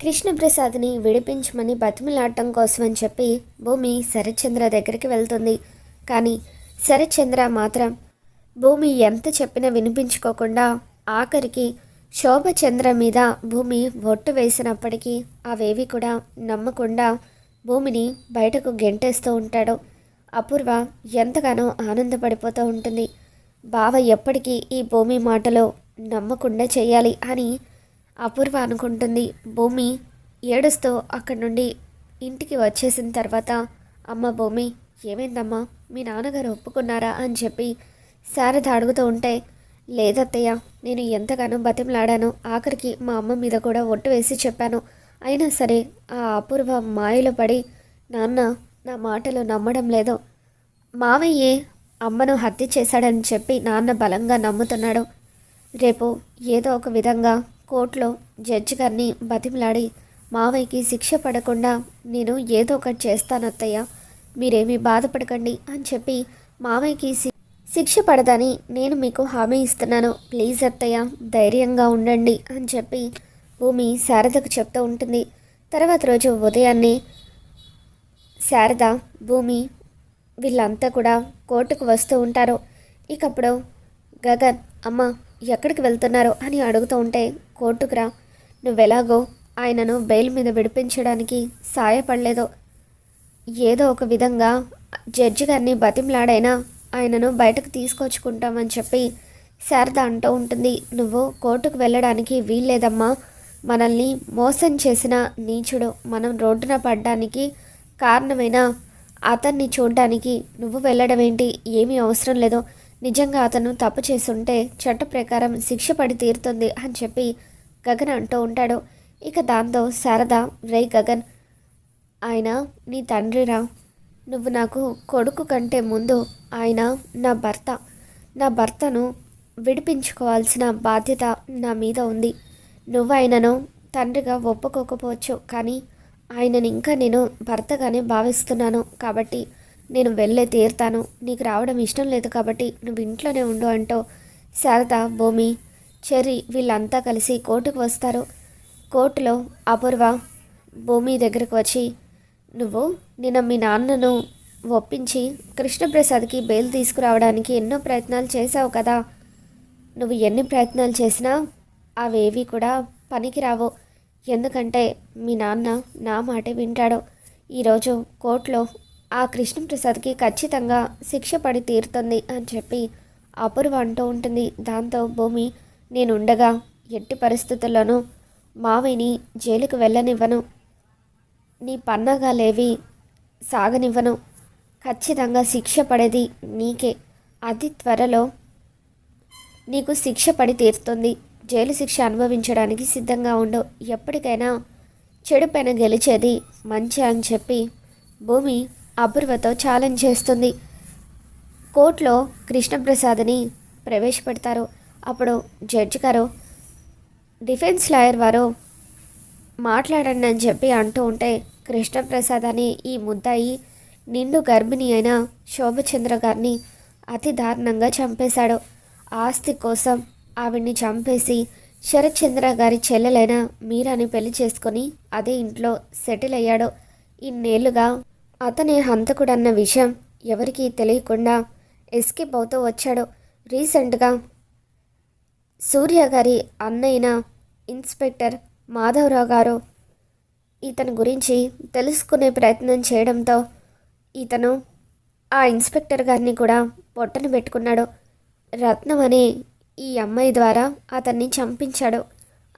కృష్ణప్రసాద్ని విడిపించమని బతిమిలాడటం కోసం అని చెప్పి భూమి శరత్చంద్ర దగ్గరికి వెళ్తుంది. కానీ శరత్చంద్ర మాత్రం భూమి ఎంత చెప్పినా వినిపించుకోకుండా ఆఖరికి శోభచంద్ర మీద భూమి ఒట్టు వేసినప్పటికీ అవేవి కూడా నమ్మకుండా భూమిని బయటకు గెంటేస్తూ ఉంటాడు. అపూర్వ ఎంతగానో ఆనందపడిపోతూ ఉంటుంది. బావ ఎప్పటికీ ఈ భూమి మాటలో నమ్మకుండా చేయాలి అని అపూర్వ అనుకుంటుంది. భూమి ఏడుస్తూ అక్కడి నుండి ఇంటికి వచ్చేసిన తర్వాత అమ్మ భూమి ఏమైందమ్మా? మీ నాన్నగారు ఒప్పుకున్నారా? అని చెప్పి శారద అడుగుతూ ఉంటే లేదత్తయ్య నేను ఎంతగానో బతిమలాడాను. ఆఖరికి మా అమ్మ మీద కూడా ఒట్టు వేసి చెప్పాను. అయినా సరే ఆ అపూర్వ మాయలో పడి నాన్న నా మాటలు నమ్మడం లేదు. మావయ్యే అమ్మను హత్య చేశాడని చెప్పి నాన్న బలంగా నమ్ముతున్నాడు. రేపు ఏదో ఒక విధంగా కోర్టులో జడ్జి గారిని బతిమలాడి మావయ్యకి శిక్ష పడకుండా నేను ఏదో ఒకటి చేస్తానత్తయ్య మీరేమీ బాధపడకండి అని చెప్పి మావయ్యకి శిక్ష పడదని నేను మీకు హామీ ఇస్తున్నాను. ప్లీజ్ అత్తయ్య ధైర్యంగా ఉండండి అని చెప్పి భూమి శారదకు చెప్తూ ఉంటుంది. తర్వాత రోజు ఉదయాన్నే శారద భూమి వీళ్ళంతా కూడా కోర్టుకు వస్తూ ఉంటారు. ఇకప్పుడు గగన్ అమ్మ ఎక్కడికి వెళ్తున్నారు అని అడుగుతూ ఉంటే కోర్టుకురా. నువ్వెలాగో ఆయనను బెయిల్ మీద విడిపించడానికి సాయపడలేదు. ఏదో ఒక విధంగా జడ్జి గారిని బతిమలాడైనా ఆయనను బయటకు తీసుకొచ్చుకుంటామని చెప్పి శారద అంటూ ఉంటుంది. నువ్వు కోర్టుకు వెళ్ళడానికి వీల్లేదమ్మా. మనల్ని మోసం చేసిన నీచుడు మనం రోడ్డున పడ్డానికి కారణమైన అతన్ని చూడడానికి నువ్వు వెళ్ళడం ఏంటి ఏమీ అవసరం లేదు. నిజంగా అతను తప్పు చేసుంటే చట్ట ప్రకారం శిక్ష పడి తీరుతుంది అని చెప్పి గగన్ అంటూ ఉంటాడు. ఇక దాంతో శారద రే గగన్ ఆయన నీ తండ్రిరా. నువ్వు నాకు కొడుకు కంటే ముందు ఆయన నా భర్త. నా భర్తను విడిపించుకోవాల్సిన బాధ్యత నా మీద ఉంది. నువ్వు ఆయనను తండ్రిగా ఒప్పుకోకపోవచ్చు కానీ ఆయనని ఇంకా నేను భర్తగానే భావిస్తున్నాను కాబట్టి నేను వెళ్ళే తీరుతాను. నీకు రావడం ఇష్టం లేదు కాబట్టి నువ్వు ఇంట్లోనే ఉండు అంటూ శారద భూమి చెర్రి వీళ్ళంతా కలిసి కోర్టుకు వస్తారు. కోర్టులో అపూర్వ భూమి దగ్గరకు వచ్చి నువ్వు నిన్న మీ నాన్నను ఒప్పించి కృష్ణప్రసాద్కి బెయిల్ తీసుకురావడానికి ఎన్నో ప్రయత్నాలు చేశావు కదా. నువ్వు ఎన్ని ప్రయత్నాలు చేసినా అవేవి కూడా పనికిరావు. ఎందుకంటే మీ నాన్న నా మాటే వింటాడు. ఈరోజు కోర్టులో ఆ కృష్ణప్రసాద్కి ఖచ్చితంగా శిక్ష పడి తీరుతుంది అని చెప్పి అపూర్వ అంటూ ఉంటుంది. దాంతో భూమి నేనుండగా ఎట్టి పరిస్థితుల్లోనూ మావిని జైలుకు వెళ్ళనివ్వను. నీ పన్నాగాలేవి సాగనివ్వను. ఖచ్చితంగా శిక్ష పడేది నీకే. అతి త్వరలో నీకు శిక్ష పడి తీరుతుంది. జైలు శిక్ష అనుభవించడానికి సిద్ధంగా ఉండు. ఎప్పటికైనా చెడు పైన గెలిచేది మంచి అని చెప్పి భూమి అపూర్వతో ఛాలెంజ్ చేస్తుంది. కోర్టులో కృష్ణప్రసాద్ని ప్రవేశపెడతారు. అప్పుడు జడ్జి గారు డిఫెన్స్ లాయర్ వారు మాట్లాడండి అని చెప్పి అంటూ ఉంటే కృష్ణప్రసాద్ అని ఈ ముద్దాయి నిండు గర్భిణి అయిన శోభచంద్ర గారిని అతి దారుణంగా చంపేశాడు. ఆస్తి కోసం ఆవిడ్ని చంపేసి శరత్చంద్ర గారి చెల్లెలైన మీరాని పెళ్ళి చేసుకొని అదే ఇంట్లో సెటిల్ అయ్యాడు. ఇన్నేళ్ళుగా అతనే హంతకుడన్న విషయం ఎవరికీ తెలియకుండా ఎస్కేప్ అవుతూ వచ్చాడు. రీసెంట్గా సూర్య గారి అన్నయ్యన ఇన్స్పెక్టర్ మాధవరావు గారు ఇతని గురించి తెలుసుకునే ప్రయత్నం చేయడంతో ఇతను ఆ ఇన్స్పెక్టర్ గారిని కూడా పొట్టను పెట్టుకున్నాడు. రత్నం అనే ఈ అమ్మాయి ద్వారా అతన్ని చంపించాడు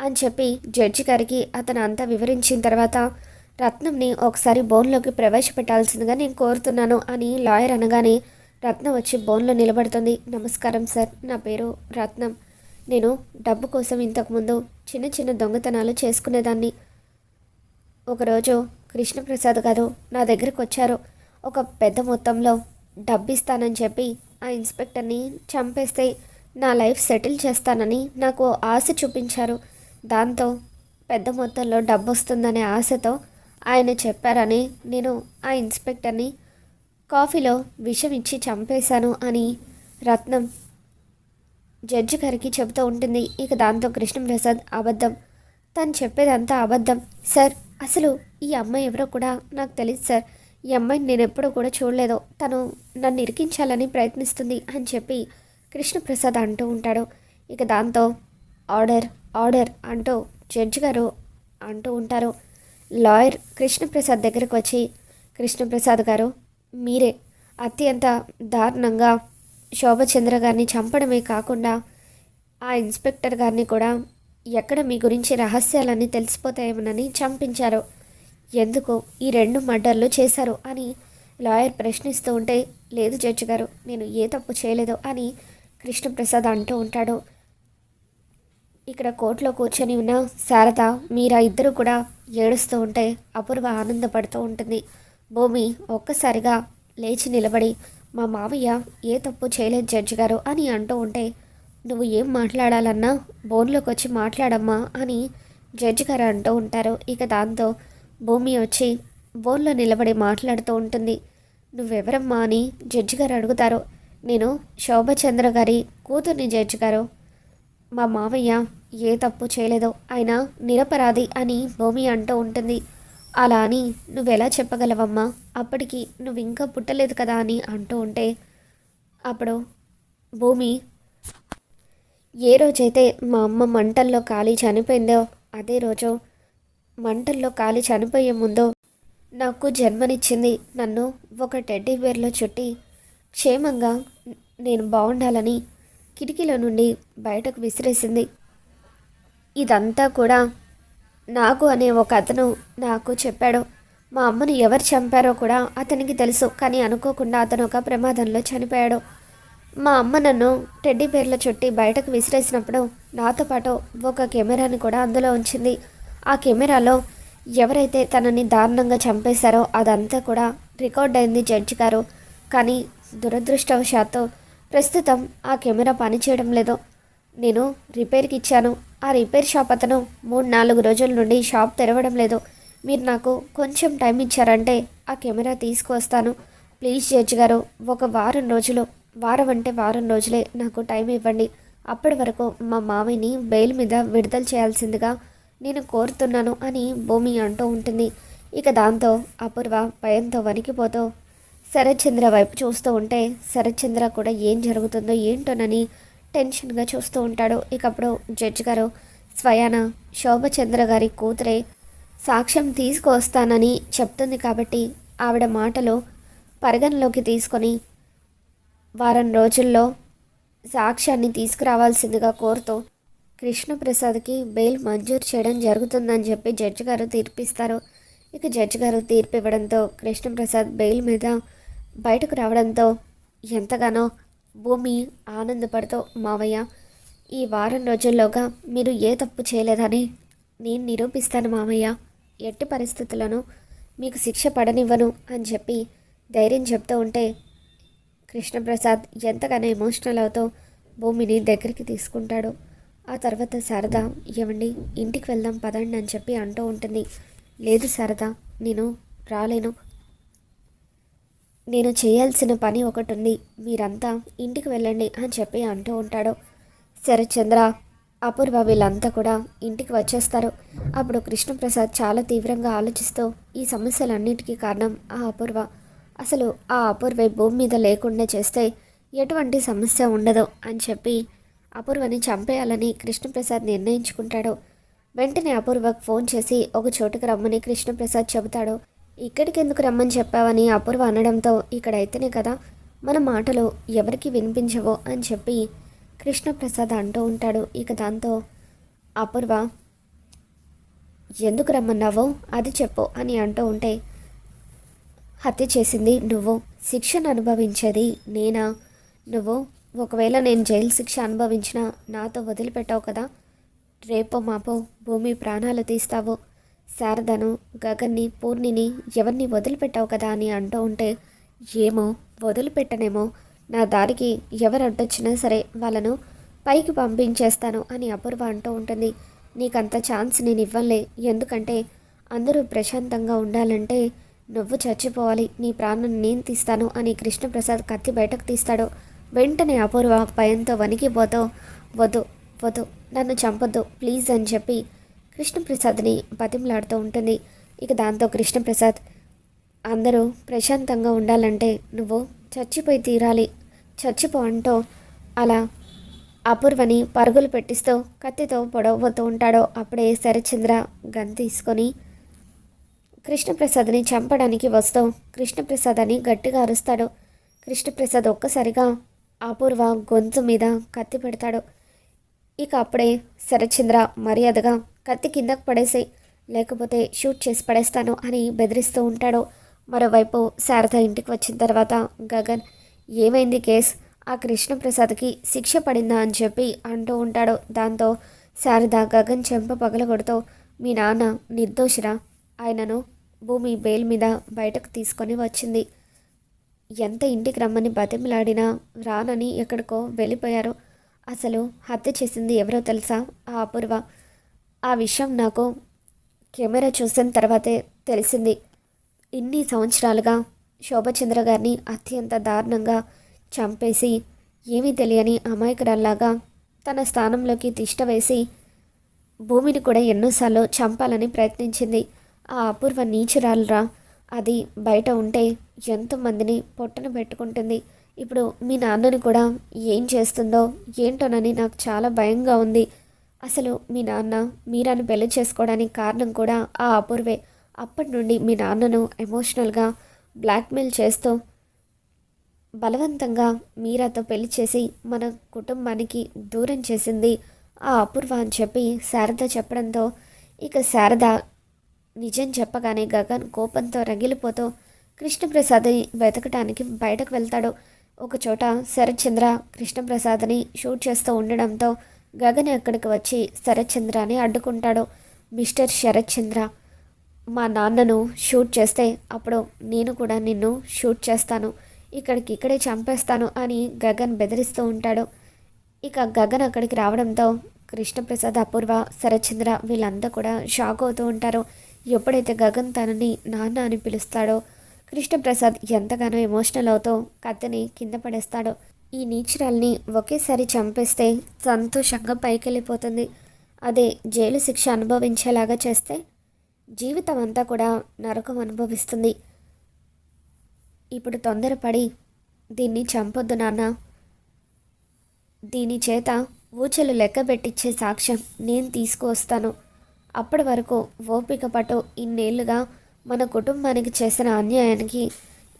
అని చెప్పి జడ్జి గారికి అతను అంతా వివరించిన తర్వాత రత్నంని ఒకసారి బోన్లోకి ప్రవేశపెట్టాల్సిందిగా నేను కోరుతున్నాను అని లాయర్ అనగానే రత్నం వచ్చి బోన్లో నిలబడుతుంది. నమస్కారం సార్ నా పేరు రత్నం. నేను డబ్బు కోసం ఇంతకుముందు చిన్న చిన్న దొంగతనాలు చేసుకునేదాన్ని. ఒకరోజు కృష్ణప్రసాద్ గారు నా దగ్గరకు వచ్చారు. ఒక పెద్ద మొత్తంలో డబ్బు ఇస్తానని చెప్పి ఆ ఇన్స్పెక్టర్ని చంపేస్తే నా లైఫ్ సెటిల్ చేస్తానని నాకు ఆశ చూపించారు. దాంతో పెద్ద మొత్తంలో డబ్బు వస్తుందనే ఆశతో ఆయన చెప్పారని నేను ఆ ఇన్స్పెక్టర్ని కాఫీలో విషం ఇచ్చి చంపేశాను అని రత్నం జడ్జి గారికి చెబుతూ ఉంటుంది. ఇక దాంతో కృష్ణప్రసాద్ అబద్ధం. తను చెప్పేదంతా అబద్ధం. సార్ అసలు ఈ అమ్మాయి ఎవరో కూడా నాకు తెలియదు సార్. ఈ అమ్మాయిని నేను ఎప్పుడూ కూడా చూడలేదు. తను నన్ను ఇరికించాలని ప్రయత్నిస్తుంది అని చెప్పి కృష్ణప్రసాద్ అంటూ ఉంటాడు. ఇక దాంతో ఆర్డర్ ఆర్డర్ అంటూ జడ్జి గారు అంటూ ఉంటారు. లాయర్ కృష్ణప్రసాద్ దగ్గరకు వచ్చి కృష్ణప్రసాద్ గారు మీరే అత్యంత దారుణంగా శోభచంద్ర గారిని చంపడమే కాకుండా ఆ ఇన్స్పెక్టర్ గారిని కూడా ఎక్కడ మీ గురించి రహస్యాలన్నీ తెలిసిపోతాయేమోనని చంపించారు. ఎందుకు ఈ రెండు మర్డర్లు చేశారు? అని లాయర్ ప్రశ్నిస్తూ ఉంటే లేదు జడ్జి గారు నేను ఏ తప్పు చేయలేదు అని కృష్ణప్రసాద్ అంటూ ఉంటాడు. ఇక్కడ కోర్టులో కూర్చొని ఉన్న శారద మీరా ఇద్దరు కూడా ఏడుస్తూ ఉంటే అపూర్వ ఆనందపడుతూ ఉంటుంది. భూమి ఒక్కసారిగా లేచి నిలబడి మా మావయ్య ఏ తప్పు చేయలేదు జడ్జి గారు అని అంటూ ఉంటే నువ్వు ఏం మాట్లాడాలన్నా బోన్లోకి వచ్చి మాట్లాడమ్మా అని జడ్జి గారు అంటూ ఉంటారు. ఇక దాంతో భూమి వచ్చి బోన్లో నిలబడి మాట్లాడుతూ ఉంటుంది. నువ్వెవరమ్మా అని జడ్జి గారు అడుగుతారు. నేను శోభచంద్ర గారి కూతుర్ని జడ్జి గారు. మా మావయ్య ఏ తప్పు చేయలేదో ఆయన నిరపరాధి అని భూమి అంటూ ఉంటుంది. అలా అని నువ్వెలా చెప్పగలవమ్మా? అప్పటికి నువ్వు ఇంకా పుట్టలేదు కదా అని అంటూ ఉంటే అప్పుడు భూమి ఏ రోజైతే మా అమ్మ మంటల్లో కాలి చనిపోయిందో అదే రోజు మంటల్లో కాలి చనిపోయే ముందు నాకు జన్మనిచ్చింది. నన్ను ఒక టెడ్డీ బేర్లో చుట్టి క్షేమంగా నేను బాగుండాలని కిటికీలో నుండి బయటకు విసిరేసింది. ఇదంతా కూడా నాకు అనే ఒక అతను నాకు చెప్పాడు. మా అమ్మను ఎవరు చంపారో కూడా అతనికి తెలుసు కానీ అనుకోకుండా అతను ఒక ప్రమాదంలో చనిపోయాడు. మా అమ్మ నన్ను టెడ్డీ పేర్ల చుట్టి బయటకు విసిరేసినప్పుడు నాతో పాటు ఒక కెమెరాని కూడా అందులో ఉంచింది. ఆ కెమెరాలో ఎవరైతే తనని దారుణంగా చంపేశారో అదంతా కూడా రికార్డ్ అయింది జడ్జి గారు. కానీ దురదృష్టవశాత్తు ప్రస్తుతం ఆ కెమెరా పనిచేయడం లేదు. నేను రిపేర్కి ఇచ్చాను. ఆ రిపేర్ షాప్ అతను మూడు నాలుగు రోజుల నుండి షాప్ తెరవడం లేదు. మీరు నాకు కొంచెం టైం ఇచ్చారంటే ఆ కెమెరా తీసుకువస్తాను. ప్లీజ్ జడ్జి గారు ఒక వారం రోజులు వారం అంటే వారం రోజులే నాకు టైం ఇవ్వండి. అప్పటి వరకు మా మామయ్యని బెయిల్ మీద విడుదల చేయాల్సిందిగా నేను కోరుతున్నాను అని భూమి అంటూ ఉంటుంది. ఇక దాంతో అపూర్వ భయంతో వణికిపోతూ శరత్చంద్ర వైపు చూస్తూ ఉంటే శరత్చంద్ర కూడా ఏం జరుగుతుందో ఏంటోనని టెన్షన్గా చూస్తూ ఉంటాడు. ఇకప్పుడు జడ్జి గారు స్వయాన శోభచంద్ర గారి కూతురే సాక్ష్యం తీసుకువస్తానని చెప్తుంది కాబట్టి ఆవిడ మాటలు పరిగణలోకి తీసుకొని వారం రోజుల్లో సాక్ష్యాన్ని తీసుకురావాల్సిందిగా కోరుతూ కృష్ణప్రసాద్కి బెయిల్ మంజూరు చేయడం జరుగుతుందని చెప్పి జడ్జి గారు తీర్పిస్తారు. ఇక జడ్జి గారు తీర్పు ఇవ్వడంతో కృష్ణప్రసాద్ బెయిల్ మీద బయటకు రావడంతో ఎంతగానో భూమి ఆనందపడుతూ మావయ్య. ఈ వారం రోజుల్లోగా మీరు ఏ తప్పు చేయలేదని నేను నిరూపిస్తాను మావయ్య. ఎట్టి పరిస్థితులను మీకు శిక్ష పడనివ్వను అని చెప్పి ధైర్యం చెప్తూ ఉంటే కృష్ణప్రసాద్ ఎంతగానో ఎమోషనల్ అవుతూ భూమిని దగ్గరికి తీసుకుంటాడు. ఆ తర్వాత శారద ఏమండి ఇంటికి వెళ్దాం పదండి అని చెప్పి అంటూ ఉంటుంది. లేదు శారద నేను రాలేను. నేను చేయాల్సిన పని ఒకటి ఉంది మీరంతా ఇంటికి వెళ్ళండి అని చెప్పి అంటూ ఉంటాడు. శరత్చంద్ర అపూర్వ వీళ్ళంతా కూడా ఇంటికి వచ్చేస్తారు. అప్పుడు కృష్ణప్రసాద్ చాలా తీవ్రంగా ఆలోచిస్తూ ఈ సమస్యలన్నిటికీ కారణం ఆ అపూర్వ. అసలు ఆ అపూర్వ భూమి మీద లేకుండా చేస్తే ఎటువంటి సమస్య ఉండదు అని చెప్పి అపూర్వని చంపేయాలని కృష్ణప్రసాద్ నిర్ణయించుకుంటాడు. వెంటనే అపూర్వకు ఫోన్ చేసి ఒక చోటుకు రమ్మని కృష్ణప్రసాద్ చెబుతాడు. ఇక్కడికి ఎందుకు రమ్మని చెప్పావని అపూర్వ అనడంతో ఇక్కడైతేనే కదా మన మాటలు ఎవరికి వినిపించవో అని చెప్పి కృష్ణప్రసాద్ అంటూ ఉంటాడు. ఇక దాంతో అపూర్వ ఎందుకు రమ్మన్నావో? అది చెప్పు అని అంటూ ఉంటే హత్య చేసింది నువ్వు. శిక్షను అనుభవించేది నేనా? నువ్వు ఒకవేళ నేను జైలు శిక్ష అనుభవించినా నాతో వదిలిపెట్టావు కదా. రేపో మాపో భూమి ప్రాణాలు తీస్తావు. శారదను గగన్ని పూర్ణిని ఎవరిని వదిలిపెట్టావు కదా అని అంటూ ఉంటే ఏమో వదిలిపెట్టనేమో. నా దారికి ఎవరు అడ్డొచ్చినా సరే వాళ్ళను పైకి పంపించేస్తాను అని అపూర్వ అంటూ ఉంటుంది. నీకంత ఛాన్స్ నేను ఇవ్వలే ఎందుకంటే అందరూ ప్రశాంతంగా ఉండాలంటే నువ్వు చచ్చిపోవాలి. నీ ప్రాణం నేను తీస్తాను అని కృష్ణప్రసాద్ కత్తి బయటకు తీస్తాడు. వెంటనే అపూర్వ భయంతో వణికిపోతూ వద్దు వద్దు నన్ను చంపొద్దు ప్లీజ్ అని చెప్పి కృష్ణప్రసాద్ని బతిమలాడుతూ ఉంటుంది. ఇక దాంతో కృష్ణప్రసాద్ అందరూ ప్రశాంతంగా ఉండాలంటే నువ్వు చచ్చిపోయి తీరాలి. చచ్చిపో అంటూ అలా అపూర్వని పరుగులు పెట్టిస్తూ కత్తితో పొడవబోతూ ఉంటాడో. అప్పుడే శరచంద్ర గన్ తీసుకొని కృష్ణప్రసాద్ని చంపడానికి వస్తూ కృష్ణప్రసాద్ అని గట్టిగా అరుస్తాడు. కృష్ణప్రసాద్ ఒక్కసారిగా అపూర్వ గొంతు మీద కత్తి పెడతాడు. ఇక అప్పుడే శరచంద్ర మర్యాదగా కత్తి కిందకు పడేసి లేకపోతే షూట్ చేసి పడేస్తాను అని బెదిరిస్తూ ఉంటాడు. మరోవైపు శారద ఇంటికి వచ్చిన తర్వాత గగన్ ఏమైంది కేస్? ఆ కృష్ణప్రసాద్కి శిక్ష పడిందా? అని చెప్పి అంటూ ఉంటాడు. దాంతో శారద గగన్ చెంప పగలగొడుతూ మీ నాన్న నిర్దోషిరా. ఆయనను భూమి బెయిల్ మీద బయటకు తీసుకొని వచ్చింది. ఎంత ఇంటికి రమ్మని బతిమలాడినా రానని ఎక్కడికో వెళ్ళిపోయారు. అసలు హత్య చేసింది ఎవరో తెలుసా? ఆ అపూర్వ. ఆ విషయం నాకు కెమెరా చూసిన తర్వాతే తెలిసింది. ఇన్ని సంవత్సరాలుగా శోభచంద్ర గారిని అత్యంత దారుణంగా చంపేసి ఏమీ తెలియని అమాయకురాల్లాగా తన స్థానంలోకి తిష్ట వేసి భూమిని కూడా ఎన్నోసార్లు చంపాలని ప్రయత్నించింది. ఆ అపూర్వ నీచురాలురా అది బయట ఉంటే ఎంతోమందిని పొట్టన పెట్టుకుంటుంది. ఇప్పుడు మీ నాన్నని కూడా ఏం చేస్తుందో ఏంటోనని నాకు చాలా భయంగా ఉంది. అసలు మీ నాన్న మీరాను పెళ్ళి చేసుకోవడానికి కారణం కూడా ఆ అపూర్వే. అప్పటి నుండి మీ నాన్నను ఎమోషనల్గా బ్లాక్మెయిల్ చేస్తూ బలవంతంగా మీరాతో పెళ్ళి చేసి మన కుటుంబానికి దూరం చేసింది ఆ అపూర్వ అని చెప్పి శారద చెప్పడంతో ఇక శారద నిజం చెప్పగానే గగన్ కోపంతో రగిలిపోతూ కృష్ణప్రసాద్ని వెతకటానికి బయటకు వెళ్తాడు. ఒకచోట శరత్చంద్ర కృష్ణప్రసాద్ని షూట్ చేస్తూ ఉండడంతో గగన్ అక్కడికి వచ్చి శరత్చంద్రని అడ్డుకుంటాడు. మిస్టర్ శరత్చంద్ర మా నాన్నను షూట్ చేస్తే అప్పుడు నేను కూడా నిన్ను షూట్ చేస్తాను. ఇక్కడికి ఇక్కడే చంపేస్తాను అని గగన్ బెదిరిస్తూ ఉంటాడు. ఇక గగన్ అక్కడికి రావడంతో కృష్ణప్రసాద్ అపూర్వ శరత్చంద్ర వీళ్ళంతా కూడా షాక్ అవుతూ ఉంటారు. ఎప్పుడైతే గగన్ తనని నాన్న అని పిలుస్తాడో కృష్ణప్రసాద్ ఎంతగానో ఎమోషనల్ అవుతూ కత్తిని కింద పడేస్తాడు. ఈ నీచురాల్ని ఒకేసారి చంపేస్తే సంతోషంగా పైకెళ్ళిపోతుంది. అదే జైలు శిక్ష అనుభవించేలాగా చేస్తే జీవితం అంతా కూడా నరకం అనుభవిస్తుంది. ఇప్పుడు తొందరపడి దీన్ని చంపొద్దు నాన్న. దీని చేత ఊచలు లెక్క పెట్టించే సాక్ష్యం నేను తీసుకువస్తాను. అప్పటి వరకు ఓపిక పట్టు ఇన్నేళ్ళుగా మన కుటుంబానికి చేసిన అన్యాయానికి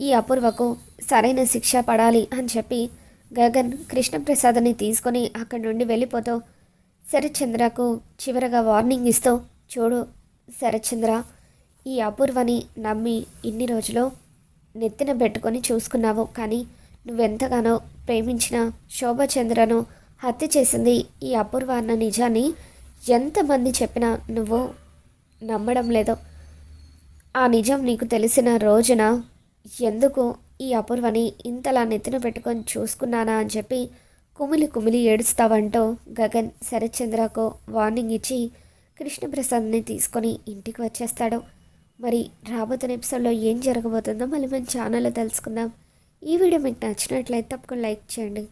ఈ అపూర్వకు సరైన శిక్ష పడాలి అని చెప్పి గగన్ కృష్ణప్రసాద్ని తీసుకొని అక్కడి నుండి వెళ్ళిపోతూ శరత్చంద్రకు చివరగా వార్నింగ్ ఇస్తూ చూడు శరత్చంద్ర ఈ అపూర్వని నమ్మి ఇన్ని రోజులు నెత్తిన పెట్టుకొని చూసుకున్నావు. కానీ నువ్వెంతగానో ప్రేమించిన శోభచంద్రను హత్య చేసింది ఈ అపూర్వ అన్న నిజాన్ని ఎంతమంది చెప్పినా నువ్వు నమ్మడం లేదు. ఆ నిజం నీకు తెలిసిన రోజున ఎందుకు ఈ అపూర్వని ఇంతలా నెత్తిన పెట్టుకొని చూసుకున్నానా అని చెప్పి కుమిలి కుమిలి ఏడుస్తావంటూ గగన్ శరత్చంద్రకు వార్నింగ్ ఇచ్చి కృష్ణప్రసాద్ని తీసుకొని ఇంటికి వచ్చేస్తాడు. మరి రాబోతున్న ఎపిసోడ్లో ఏం జరగబోతుందో మళ్ళీ మన ఛానల్లో తెలుసుకుందాం. ఈ వీడియో మీకు నచ్చినట్లయితే తప్పకుండా లైక్ చేయండి.